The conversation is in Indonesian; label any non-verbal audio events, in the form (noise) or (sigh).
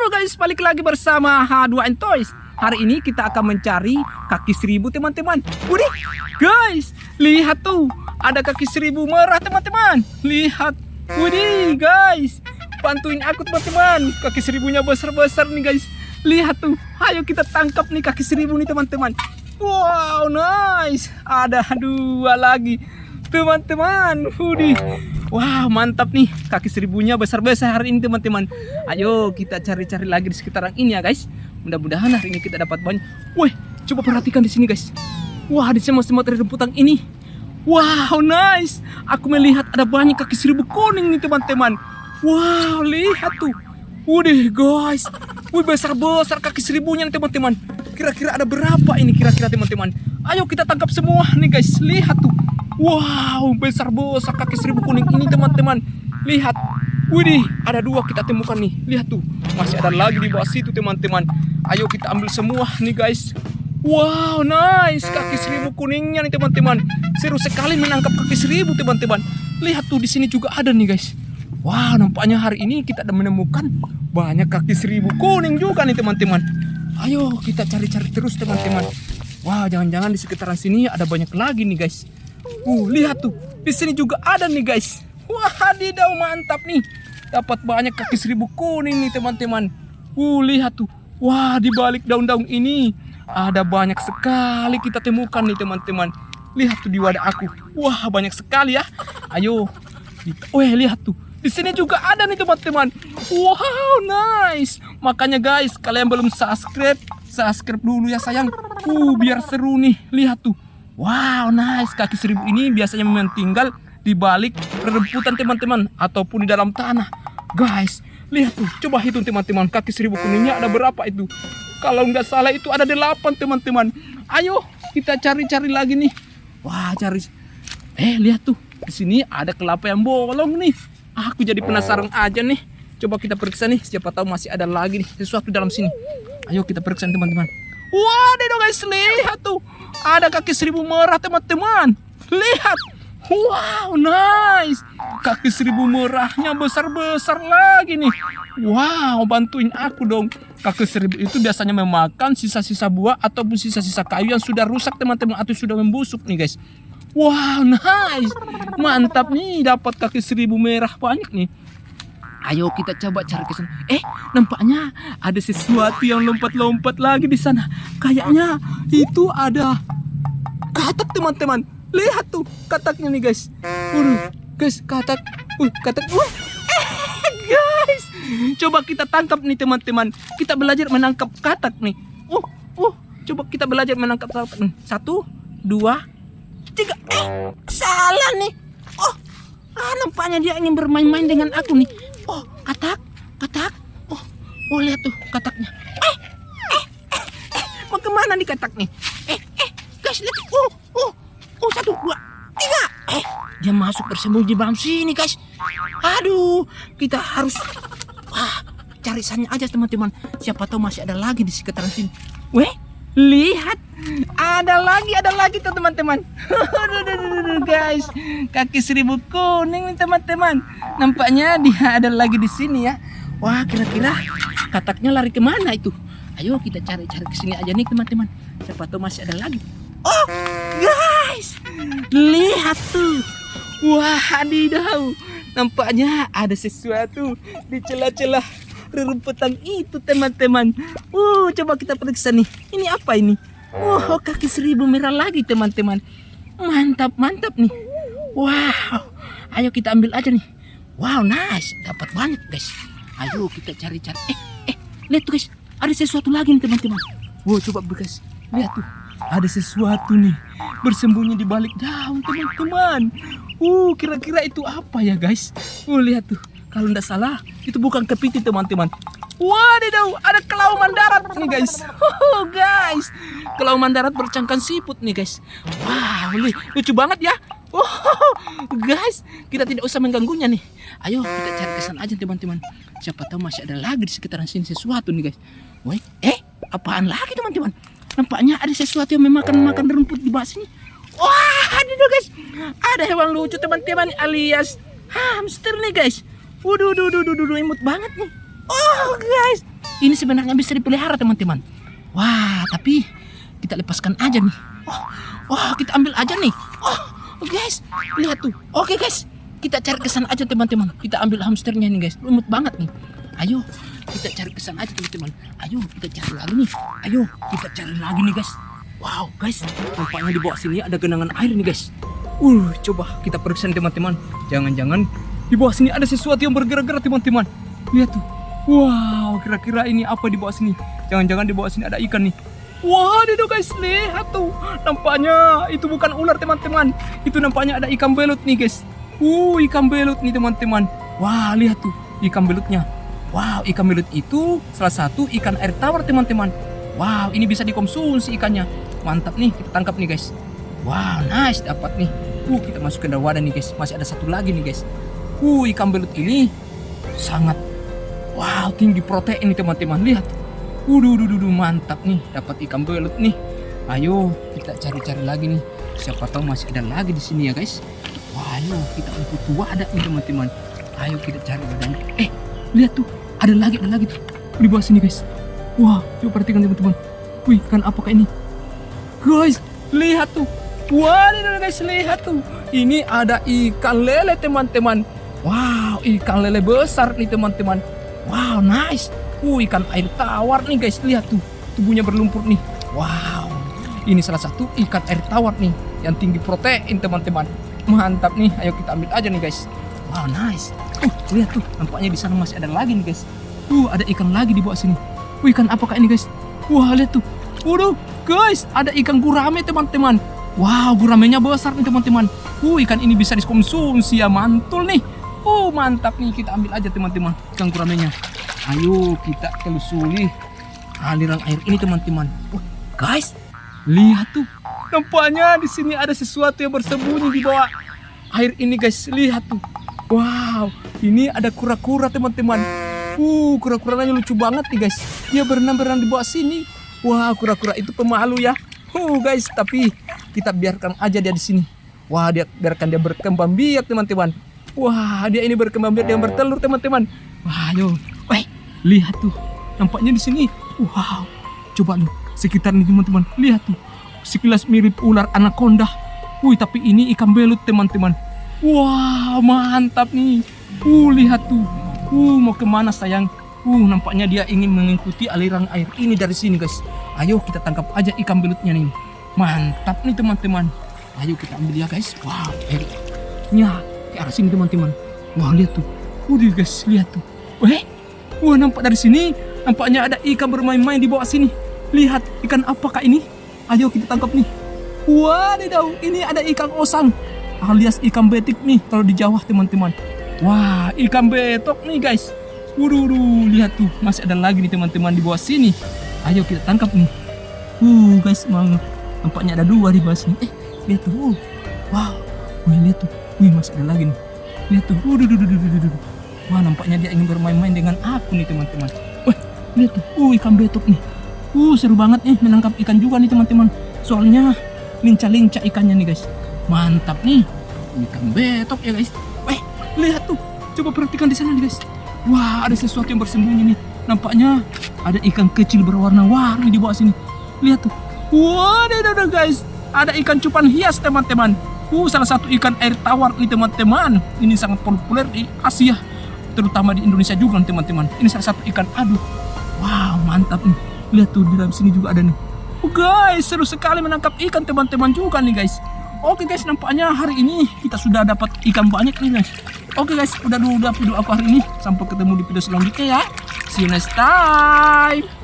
Halo guys, balik lagi bersama H2N Toys. Hari ini kita akan mencari kaki seribu teman-teman. Udah, guys, lihat tuh, ada kaki seribu merah teman-teman. Lihat, Widih guys, bantuin aku teman-teman. Kaki seribunya besar-besar nih guys. Lihat tuh, ayo kita tangkap nih kaki seribu nih teman-teman. Wow, nice. Ada dua lagi. Teman-teman, Widih. Wah, mantap nih. Kaki seribunya besar-besar hari ini teman-teman. Ayo kita cari-cari lagi di sekitaran ini ya guys. Mudah-mudahan hari ini kita dapat banyak. Wih, coba perhatikan di sini guys. Wah, di semut-semut rumputan ini Wow, nice. Aku melihat ada banyak kaki seribu kuning nih teman-teman. Wow, lihat tuh. Waduh guys. Wih besar-besar kaki seribunya nih teman-teman. Kira-kira ada berapa ini kira-kira teman-teman? Ayo kita tangkap semua nih guys. Lihat tuh. Wow, besar-besar kaki seribu kuning ini teman-teman. Lihat. Widih, ada dua kita temukan nih. Lihat tuh. Masih ada lagi di bawah situ teman-teman. Ayo kita ambil semua nih guys. Wow, nice. Kaki seribu kuningnya nih teman-teman. Seru sekali menangkap kaki seribu teman-teman. Lihat tuh di sini juga ada nih guys. Wah, nampaknya hari ini kita ada menemukan banyak kaki seribu kuning juga nih teman-teman. Ayo kita cari-cari terus teman-teman. Wah, jangan-jangan di sekitaran sini ada banyak lagi nih guys. Uh, lihat tuh. Di sini juga ada nih guys. Wah, didau mantap nih. Dapat banyak kaki seribu kuning nih teman-teman. Uh, lihat tuh. Wah, di balik daun-daun ini ada banyak sekali kita temukan nih teman-teman. Lihat tuh di wadah aku. Wah, banyak sekali ya. Ayo. Weh, lihat tuh. Di sini juga ada nih teman-teman. Wow, nice. Makanya guys, kalian belum subscribe, subscribe dulu ya sayang. Uh, biar seru nih. Lihat tuh. Wow, nice. Kaki seribu ini biasanya memang tinggal di balik reremputan teman-teman ataupun di dalam tanah. Guys, lihat tuh. Coba hitung teman-teman. Kaki seribu kuningnya ada berapa itu? Kalau nggak salah itu ada delapan teman-teman. Ayo kita cari-cari lagi nih. Wah cari. Eh lihat tuh di sini ada kelapa yang bolong nih. Aku jadi penasaran aja nih. Coba kita periksa nih. Siapa tahu masih ada lagi nih sesuatu dalam sini. Ayo kita periksa teman-teman. Wah deh guys lihat tuh. Ada kaki seribu merah teman-teman. Lihat. Wow nice. Kaki seribu merahnya besar-besar lagi nih. Wow bantuin aku dong kaki seribu itu biasanya memakan sisa-sisa buah ataupun sisa-sisa kayu yang sudah rusak teman-teman atau sudah membusuk nih guys. Wow, nice. Mantap nih dapat kaki seribu merah banyak nih. Ayo kita coba cari ke sana. Eh, nampaknya ada sesuatu yang lompat-lompat lagi di sana. Kayaknya itu ada katak teman-teman. Lihat tuh kataknya nih guys. Waduh, guys katak. Uh, katak. Uh, guys. Coba kita tangkap nih teman-teman. Kita belajar menangkap katak nih. Uh, uh, coba kita belajar menangkap katak nih. Satu, dua, tiga. Eh, salah nih. Oh, ah, nampaknya dia ingin bermain-main dengan aku nih. Katak. Oh, oh lihat tuh kataknya. Eh, eh, eh, eh. mau ke mana nih katak nih? Eh, eh, guys lihat. Oh, oh, oh satu, dua, tiga. Eh, dia masuk bersembunyi di dalam sini guys. Aduh, kita harus wah, cari sana aja teman-teman. Siapa tahu masih ada lagi di sekitaran sini. Weh, lihat. Ada lagi, ada lagi tuh teman-teman. (laughs) guys, kaki seribu kuning nih teman-teman. Nampaknya dia ada lagi di sini ya. Wah, kira-kira kataknya lari ke mana itu? Ayo kita cari-cari ke sini aja nih teman-teman. Siapa tahu masih ada lagi. Oh, guys, lihat tuh. Wah, adidaw. Nampaknya ada sesuatu di celah-celah rerumputan itu teman-teman. Uh, coba kita periksa nih. Ini apa ini? Wow, kaki seribu merah lagi teman-teman. Mantap, mantap nih. Wow, ayo kita ambil aja nih. Wow, nice. Dapat banyak guys. Ayo kita cari-cari. Eh, eh, lihat tuh guys. Ada sesuatu lagi nih teman-teman. Wow, coba guys. Lihat tuh. Ada sesuatu nih bersembunyi di balik daun teman-teman. Uh, kira-kira itu apa ya guys? Uh, lihat tuh. Kalau tidak salah, itu bukan kepiting teman-teman. Wadidaw, ada kelauman darat nih guys. (laughs) Oh, guys, kelauman darat bercangkan siput nih guys. Wow, lucu banget ya. Oh, (laughs) guys, kita tidak usah mengganggunya nih. Ayo kita cari kesan aja teman-teman. Siapa tahu masih ada lagi di sekitaran sini sesuatu nih guys. Woi, eh, apaan lagi teman-teman? Nampaknya ada sesuatu yang memakan makan rumput di bawah sini. Wah, ada guys. Ada hewan lucu teman-teman alias hamster nih guys. Waduh, waduh, waduh, waduh, imut banget nih. Oh guys, ini sebenarnya bisa dipelihara teman-teman. Wah, tapi kita lepaskan aja nih. Oh, wah kita ambil aja nih. Oh, guys, lihat tuh. Oke guys, kita cari kesan aja teman-teman. Kita ambil hamsternya nih guys, lumut banget nih. Ayo, kita cari kesan aja teman-teman. Ayo, kita cari lagi nih. Ayo, kita cari lagi nih guys. Wow, guys, nampaknya di bawah sini ada genangan air nih guys. Uh, coba kita periksa teman-teman. Jangan-jangan di bawah sini ada sesuatu yang bergerak-gerak teman-teman. Lihat tuh. Wow, kira-kira ini apa di bawah sini? Jangan-jangan di bawah sini ada ikan nih. Wah, itu guys, lihat tuh. Nampaknya itu bukan ular teman-teman. Itu nampaknya ada ikan belut nih guys. Uh, ikan belut nih teman-teman. Wah, lihat tuh ikan belutnya. Wow, ikan belut itu salah satu ikan air tawar teman-teman. Wow, ini bisa dikonsumsi ikannya. Mantap nih, kita tangkap nih guys. Wow, nice dapat nih. Uh, kita masukin dalam wadah nih guys. Masih ada satu lagi nih guys. Uh, ikan belut ini sangat wow tinggi protein nih teman-teman. Lihat. Waduh, duh, duh, duh, mantap nih. Dapat ikan belut nih. Ayo kita cari-cari lagi nih. Siapa tahu masih ada lagi di sini ya guys. Wah, ayo kita angkut wadah nih teman-teman. Ayo kita cari wadahnya. Eh, lihat tuh. Ada lagi, ada lagi tuh. Di bawah sini guys. Wah, coba perhatikan teman-teman. Wih, kan apakah ini? Guys, lihat tuh. Wah, guys, lihat tuh. Ini ada ikan lele teman-teman. Wow, ikan lele besar nih teman-teman. Wow, nice. Uh, ikan air tawar nih guys, lihat tuh. Tubuhnya berlumpur nih. Wow, ini salah satu ikan air tawar nih yang tinggi protein teman-teman. Mantap nih, ayo kita ambil aja nih guys. Wow, nice. Uh, lihat tuh, nampaknya di sana masih ada lagi nih guys. Uh, ada ikan lagi di bawah sini. Wih, ikan apakah ini guys? Wah, lihat tuh. Waduh, guys, ada ikan gurame teman-teman. Wow, guramenya besar nih teman-teman. Uh, ikan ini bisa dikonsumsi ya, mantul nih. Uh, mantap nih, kita ambil aja teman-teman ikan guramenya. Ayo kita telusuri aliran air ini teman-teman. Uh, guys, lihat tuh. Nampaknya di sini ada sesuatu yang bersembunyi di bawah air ini guys. Lihat tuh. Wow, ini ada kura-kura teman-teman. Uh, kura-kuranya lucu banget nih guys. Dia berenang-berenang di bawah sini. Wah, kura-kura itu pemalu ya. Uh, guys, tapi kita biarkan aja dia di sini. Wah, dia biarkan dia berkembang biak teman-teman. Wah, dia ini berkembang biak dia bertelur teman-teman. Wah, ayo. Lihat tuh. Nampaknya di sini. Wow. Coba lu sekitar nih teman-teman. Lihat tuh. Sekilas mirip ular anaconda. Wih, tapi ini ikan belut teman-teman. Wah, mantap nih. Uh, lihat tuh. Uh, mau ke mana sayang? Uh, nampaknya dia ingin mengikuti aliran air ini dari sini guys. Ayo kita tangkap aja ikan belutnya nih. Mantap nih teman-teman. Ayo kita ambil ya guys. Wow, airnya ke arah sini teman-teman. Wah, lihat tuh. Udah guys, lihat tuh. Weh, wah nampak dari sini. Nampaknya ada ikan bermain-main di bawah sini. Lihat ikan apakah ini? Ayo kita tangkap nih. Wadidaw, ini ada ikan osang alias ikan betik nih kalau di Jawa teman-teman. Wah, ikan betok nih guys. Waduh, lihat tuh masih ada lagi nih teman-teman di bawah sini. Ayo kita tangkap nih. Uh, guys, mang, nampaknya ada dua di bawah sini. Eh, lihat tuh. Uh, wow, wih lihat tuh. Wih masih ada lagi nih. Lihat tuh. Waduh, Wah, nampaknya dia ingin bermain-main dengan aku nih teman-teman. Wah, lihat tuh. Uh, ikan betok nih. Uh, seru banget nih menangkap ikan juga nih teman-teman. Soalnya lincah-lincah ikannya nih guys. Mantap nih. Ikan betok ya guys. Weh, lihat tuh. Coba perhatikan di sana nih guys. Wah, ada sesuatu yang bersembunyi nih. Nampaknya ada ikan kecil berwarna-warni di bawah sini. Lihat tuh. Wah, ada ada guys. Ada ikan cupan hias teman-teman. Uh, salah satu ikan air tawar nih teman-teman. Ini sangat populer di Asia, terutama di Indonesia juga teman-teman. Ini salah satu ikan aduh. Wow, mantap nih. Lihat tuh di dalam sini juga ada nih. Oh guys, seru sekali menangkap ikan teman-teman juga nih guys. Oke guys, nampaknya hari ini kita sudah dapat ikan banyak nih guys. Oke guys, udah dulu udah video aku hari ini. Sampai ketemu di video selanjutnya ya. See you next time.